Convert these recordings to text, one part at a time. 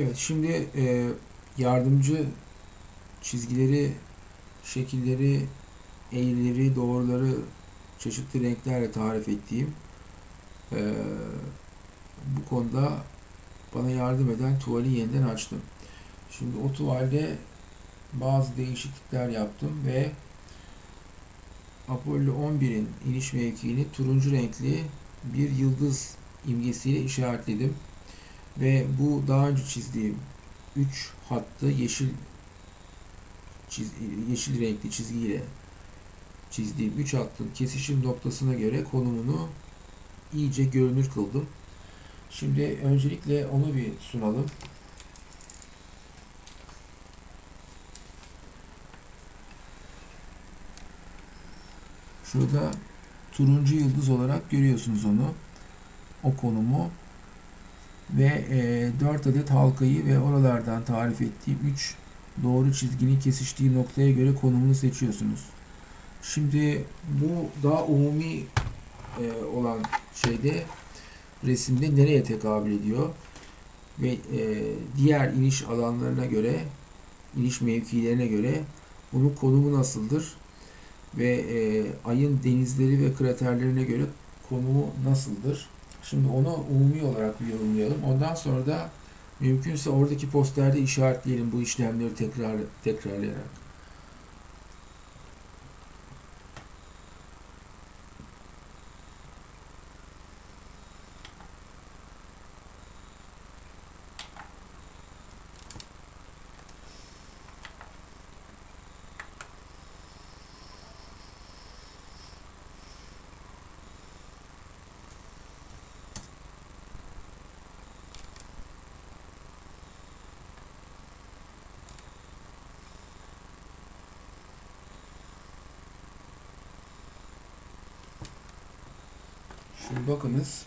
Evet şimdi e, yardımcı çizgileri, şekilleri, eğrileri, doğruları çeşitli renklerle tarif ettiğim e, bu konuda bana yardım eden tuvali yeniden açtım. Şimdi o tuvalde bazı değişiklikler yaptım ve Apollo 11'in iniş mevkiini turuncu renkli bir yıldız imgesiyle işaretledim. Ve bu daha önce çizdiğim 3 hattı yeşil çiz, yeşil renkli çizgiyle çizdiğim 3 hattın kesişim noktasına göre konumunu iyice görünür kıldım. Şimdi öncelikle onu bir sunalım. Şurada turuncu yıldız olarak görüyorsunuz onu. O konumu ve e, 4 adet halkayı ve oralardan tarif ettiğim 3 doğru çizginin kesiştiği noktaya göre konumunu seçiyorsunuz. Şimdi bu daha umumi e, olan şeyde resimde nereye tekabül ediyor ve e, diğer iniş alanlarına göre iniş mevkilerine göre bunun konumu nasıldır ve e, ayın denizleri ve kraterlerine göre konumu nasıldır? Şimdi onu umumi olarak bir yorumlayalım. Ondan sonra da mümkünse oradaki posterde işaretleyelim bu işlemleri tekrar tekrarlayarak. Şimdi bakınız.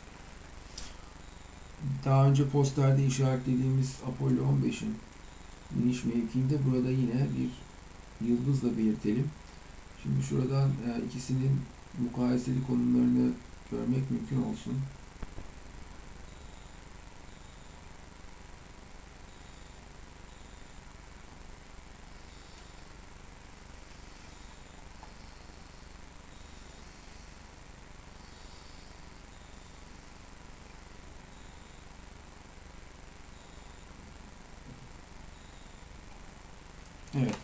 Daha önce posterde işaretlediğimiz Apollo 15'in iniş mevkiinde burada yine bir yıldızla belirtelim. Şimdi şuradan e, ikisinin mukayeseli konumlarını görmek mümkün olsun. Evet.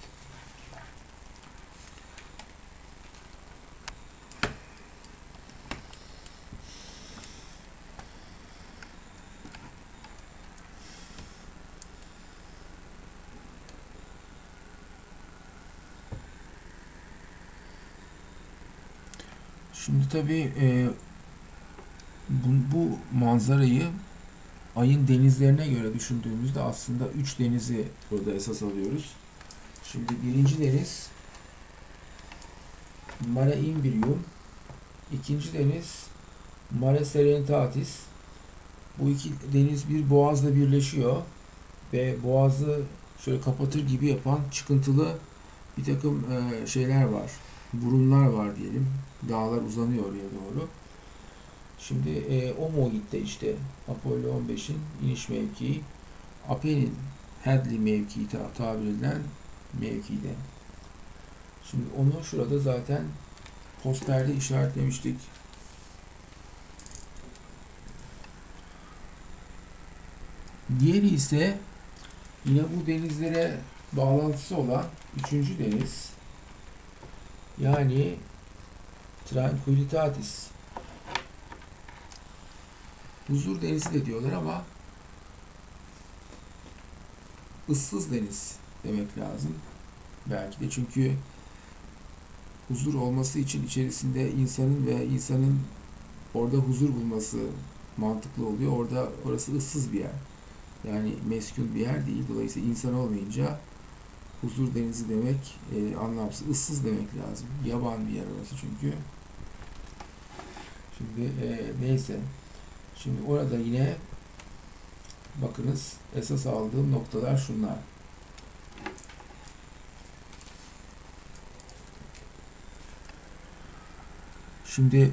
Şimdi tabii e, bu, bu manzarayı ayın denizlerine göre düşündüğümüzde aslında üç denizi burada esas alıyoruz. Şimdi birinci deniz Mare Imbrium, ikinci deniz Mare Serenitatis. Bu iki deniz bir boğazla birleşiyor ve boğazı şöyle kapatır gibi yapan çıkıntılı bir takım e, şeyler var. Burunlar var diyelim. Dağlar uzanıyor oraya doğru. Şimdi e, o muhitte işte Apollo 15'in iniş mevkii Apennin Hadley mevkii ta tabir edilen mevkide. Şimdi onu şurada zaten posterde işaretlemiştik. Diğeri ise yine bu denizlere bağlantısı olan üçüncü deniz yani Tranquillitatis huzur denizi de diyorlar ama ıssız deniz demek lazım. Belki de çünkü huzur olması için içerisinde insanın ve insanın orada huzur bulması mantıklı oluyor. Orada orası ıssız bir yer. Yani meskun bir yer değil. Dolayısıyla insan olmayınca huzur denizi demek e, anlamsız. ıssız demek lazım. Yaban bir yer orası çünkü. Şimdi e, neyse. Şimdi orada yine bakınız esas aldığım noktalar şunlar. Şimdi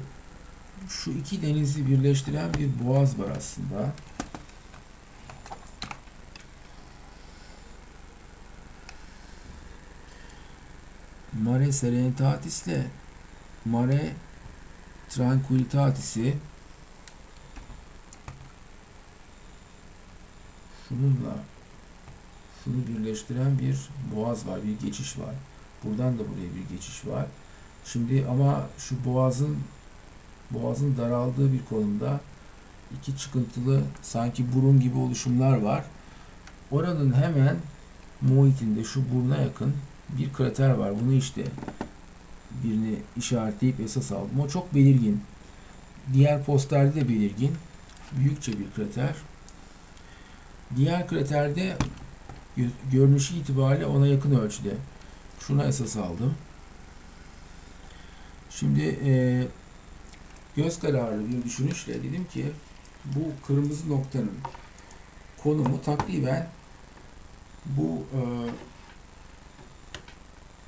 şu iki denizi birleştiren bir boğaz var aslında. Mare Serenitatis ile Mare Tranquillitatis'i şununla şunu birleştiren bir boğaz var, bir geçiş var. Buradan da buraya bir geçiş var. Şimdi ama şu boğazın boğazın daraldığı bir konumda iki çıkıntılı sanki burun gibi oluşumlar var. Oranın hemen muhitinde şu buruna yakın bir krater var. Bunu işte birini işaretleyip esas aldım. O çok belirgin. Diğer posterde de belirgin. Büyükçe bir krater. Diğer kraterde gö- görünüşü itibariyle ona yakın ölçüde. Şuna esas aldım. Şimdi e, göz kararı bir düşünüşle dedim ki bu kırmızı noktanın konumu takriben bu e,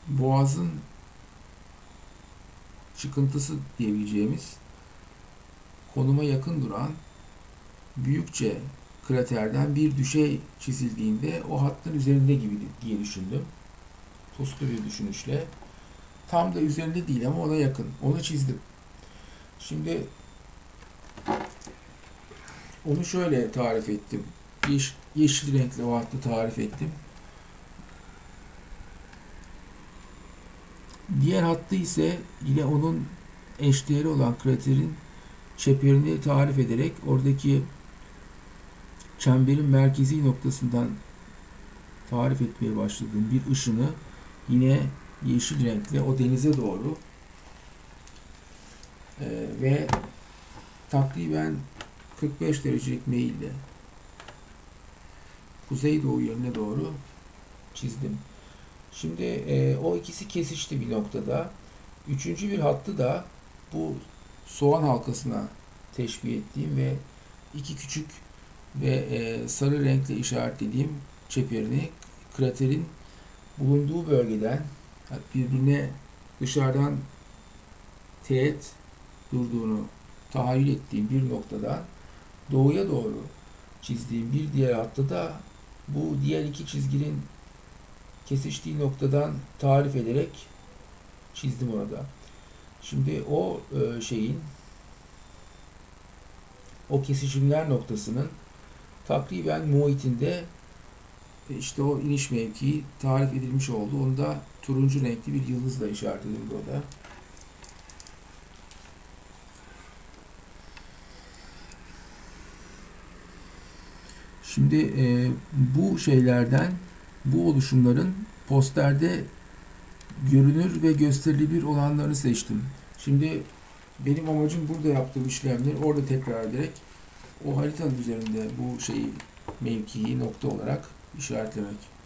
boğazın çıkıntısı diyebileceğimiz konuma yakın duran büyükçe kraterden bir düşey çizildiğinde o hattın üzerinde gibi diye düşündüm. Toslu bir düşünüşle. Tam da üzerinde değil ama ona yakın. Onu çizdim. Şimdi onu şöyle tarif ettim. Yeş- yeşil renkli o hattı tarif ettim. Diğer hattı ise yine onun eşdeğeri olan kraterin çeperini tarif ederek oradaki çemberin merkezi noktasından tarif etmeye başladığım bir ışını yine yeşil renkle o denize doğru e, ve takriben 45 derecelik meyille kuzeydoğu yönüne doğru çizdim. Şimdi e, o ikisi kesişti bir noktada. Üçüncü bir hattı da bu soğan halkasına teşbih ettiğim ve iki küçük ve e, sarı renkle işaretlediğim çeperini kraterin bulunduğu bölgeden birbirine dışarıdan teğet durduğunu tahayyül ettiğim bir noktadan doğuya doğru çizdiğim bir diğer hatta da bu diğer iki çizginin kesiştiği noktadan tarif ederek çizdim orada. Şimdi o e, şeyin o kesişimler noktasının takriben muhitinde e, işte o iniş mevkii tarif edilmiş oldu. Onu da turuncu renkli bir yıldızla işaretledim burada. Şimdi e, bu şeylerden, bu oluşumların posterde görünür ve gösterilebilir olanlarını seçtim. Şimdi benim amacım burada yaptığım işlemleri orada tekrar ederek o haritanın üzerinde bu şeyi mevkiyi nokta olarak işaretlemek.